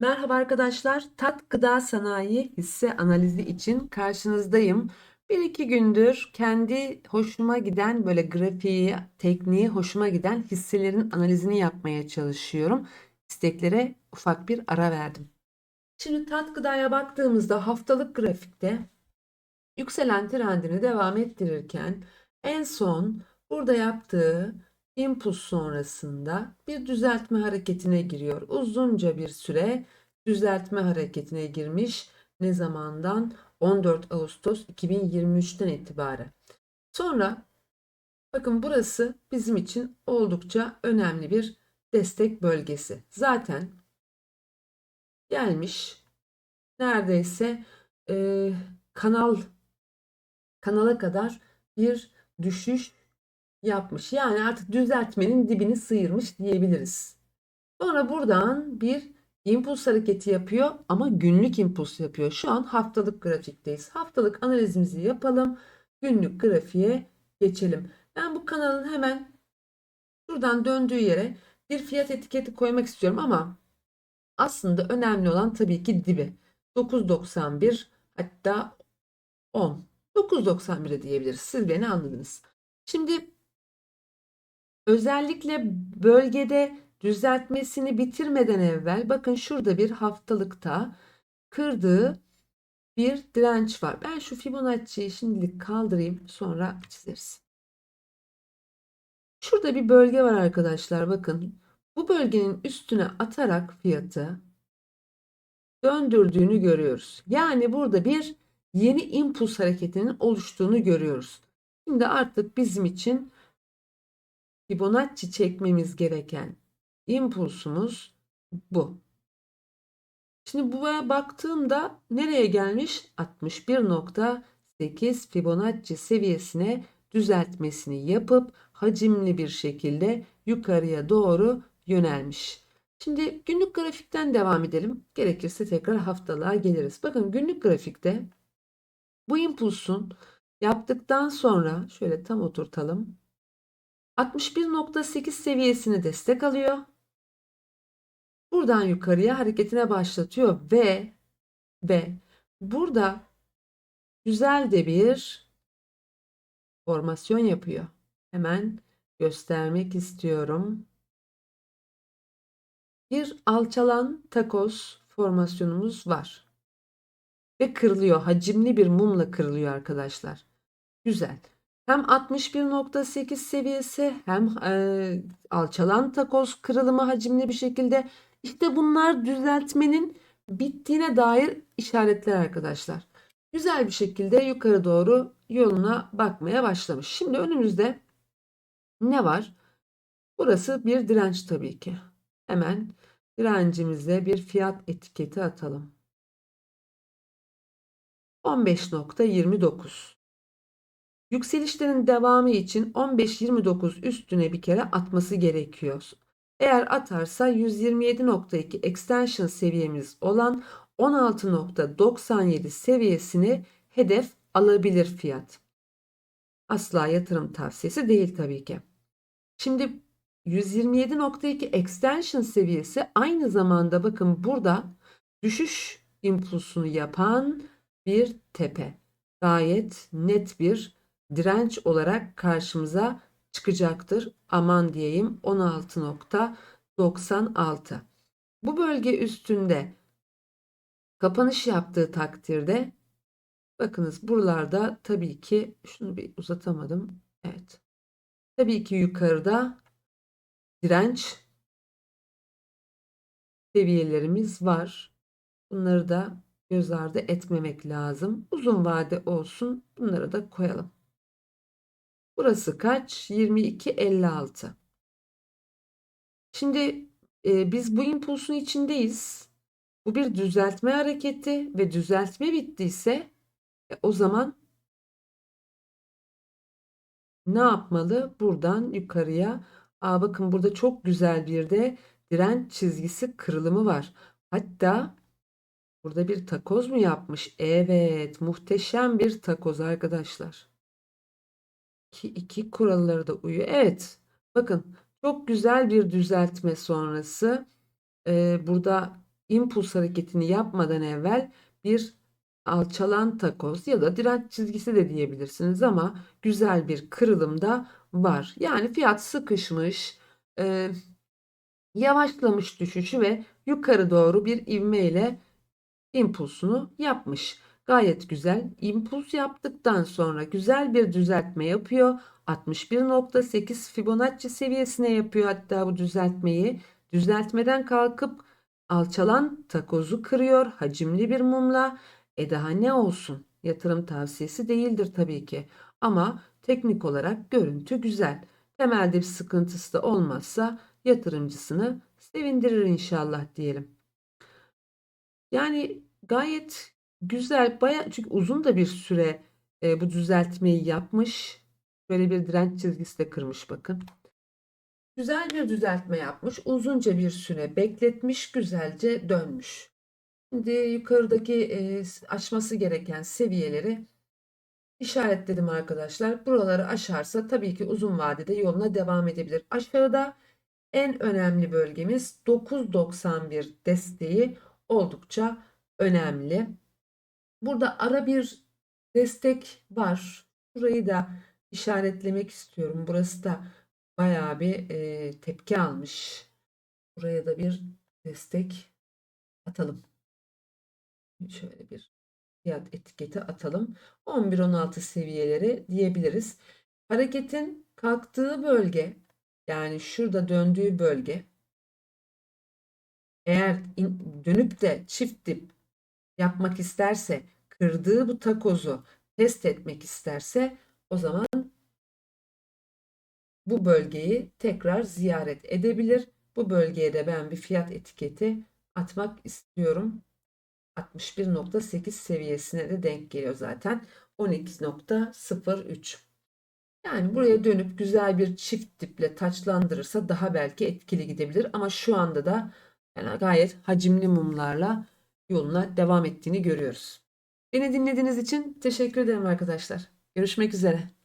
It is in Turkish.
Merhaba arkadaşlar. Tat Gıda Sanayi hisse analizi için karşınızdayım. Bir iki gündür kendi hoşuma giden böyle grafiği, tekniği hoşuma giden hisselerin analizini yapmaya çalışıyorum. İsteklere ufak bir ara verdim. Şimdi Tat Gıda'ya baktığımızda haftalık grafikte yükselen trendini devam ettirirken en son burada yaptığı impuls sonrasında bir düzeltme hareketine giriyor. Uzunca bir süre düzeltme hareketine girmiş. Ne zamandan? 14 Ağustos 2023'ten itibaren. Sonra bakın burası bizim için oldukça önemli bir destek bölgesi. Zaten gelmiş neredeyse e, kanal kanala kadar bir düşüş yapmış. Yani artık düzeltmenin dibini sıyırmış diyebiliriz. Sonra buradan bir impuls hareketi yapıyor ama günlük impuls yapıyor. Şu an haftalık grafikteyiz. Haftalık analizimizi yapalım. Günlük grafiğe geçelim. Ben bu kanalın hemen şuradan döndüğü yere bir fiyat etiketi koymak istiyorum ama aslında önemli olan tabii ki dibi. 9.91 hatta 10. 9.91'e diyebiliriz. Siz beni anladınız. Şimdi özellikle bölgede düzeltmesini bitirmeden evvel bakın şurada bir haftalıkta kırdığı bir direnç var. Ben şu Fibonacci'yi şimdilik kaldırayım sonra çizeriz. Şurada bir bölge var arkadaşlar bakın. Bu bölgenin üstüne atarak fiyatı döndürdüğünü görüyoruz. Yani burada bir yeni impuls hareketinin oluştuğunu görüyoruz. Şimdi artık bizim için Fibonacci çekmemiz gereken impulsumuz bu. Şimdi buraya baktığımda nereye gelmiş? 61.8 Fibonacci seviyesine düzeltmesini yapıp hacimli bir şekilde yukarıya doğru yönelmiş. Şimdi günlük grafikten devam edelim. Gerekirse tekrar haftalığa geliriz. Bakın günlük grafikte bu impulsun yaptıktan sonra şöyle tam oturtalım. 61.8 seviyesini destek alıyor. Buradan yukarıya hareketine başlatıyor ve ve burada güzel de bir formasyon yapıyor. Hemen göstermek istiyorum. Bir alçalan takoz formasyonumuz var. Ve kırılıyor. Hacimli bir mumla kırılıyor arkadaşlar. Güzel. Hem 61.8 seviyesi hem e, alçalan takoz kırılımı hacimli bir şekilde işte bunlar düzeltmenin bittiğine dair işaretler arkadaşlar. Güzel bir şekilde yukarı doğru yoluna bakmaya başlamış. Şimdi önümüzde ne var? Burası bir direnç tabii ki. Hemen direncimize bir fiyat etiketi atalım. 15.29 Yükselişlerin devamı için 15-29 üstüne bir kere atması gerekiyor. Eğer atarsa 127.2 extension seviyemiz olan 16.97 seviyesini hedef alabilir fiyat. Asla yatırım tavsiyesi değil tabii ki. Şimdi 127.2 extension seviyesi aynı zamanda bakın burada düşüş impulsunu yapan bir tepe. Gayet net bir direnç olarak karşımıza çıkacaktır. Aman diyeyim 16.96. Bu bölge üstünde kapanış yaptığı takdirde bakınız buralarda tabii ki şunu bir uzatamadım. Evet. Tabii ki yukarıda direnç seviyelerimiz var. Bunları da göz ardı etmemek lazım. Uzun vade olsun. Bunları da koyalım. Burası kaç? 22.56. Şimdi e, biz bu impulsun içindeyiz. Bu bir düzeltme hareketi ve düzeltme bittiyse e, o zaman ne yapmalı? Buradan yukarıya. Aa, bakın burada çok güzel bir de direnç çizgisi kırılımı var. Hatta burada bir takoz mu yapmış? Evet, muhteşem bir takoz arkadaşlar. 2, 2 kuralları da uyuyor. Evet. Bakın çok güzel bir düzeltme sonrası. Ee, burada impuls hareketini yapmadan evvel bir alçalan takoz ya da direnç çizgisi de diyebilirsiniz ama güzel bir kırılım da var. Yani fiyat sıkışmış, e, yavaşlamış düşüşü ve yukarı doğru bir ivmeyle impulsunu yapmış. Gayet güzel. İmpuls yaptıktan sonra güzel bir düzeltme yapıyor. 61.8 Fibonacci seviyesine yapıyor hatta bu düzeltmeyi. Düzeltmeden kalkıp alçalan takozu kırıyor hacimli bir mumla. E daha ne olsun? Yatırım tavsiyesi değildir tabii ki. Ama teknik olarak görüntü güzel. Temelde bir sıkıntısı da olmazsa yatırımcısını sevindirir inşallah diyelim. Yani gayet güzel, baya çünkü uzun da bir süre e, bu düzeltmeyi yapmış. Böyle bir direnç çizgisi de kırmış bakın. Güzel bir düzeltme yapmış. Uzunca bir süre bekletmiş, güzelce dönmüş. Şimdi yukarıdaki e, aşması gereken seviyeleri işaretledim arkadaşlar. Buraları aşarsa tabii ki uzun vadede yoluna devam edebilir. Aşağıda en önemli bölgemiz 9.91 desteği oldukça önemli. Burada ara bir destek var. Burayı da işaretlemek istiyorum. Burası da bayağı bir e, tepki almış. Buraya da bir destek atalım. Şöyle bir fiyat etiketi atalım. 11-16 seviyeleri diyebiliriz. Hareketin kalktığı bölge yani şurada döndüğü bölge eğer in- dönüp de çift dip yapmak isterse kırdığı bu takozu test etmek isterse o zaman bu bölgeyi tekrar ziyaret edebilir. Bu bölgeye de ben bir fiyat etiketi atmak istiyorum. 61.8 seviyesine de denk geliyor zaten. 12.03. Yani buraya dönüp güzel bir çift diple taçlandırırsa daha belki etkili gidebilir. Ama şu anda da yani gayet hacimli mumlarla yoluna devam ettiğini görüyoruz. Beni dinlediğiniz için teşekkür ederim arkadaşlar. Görüşmek üzere.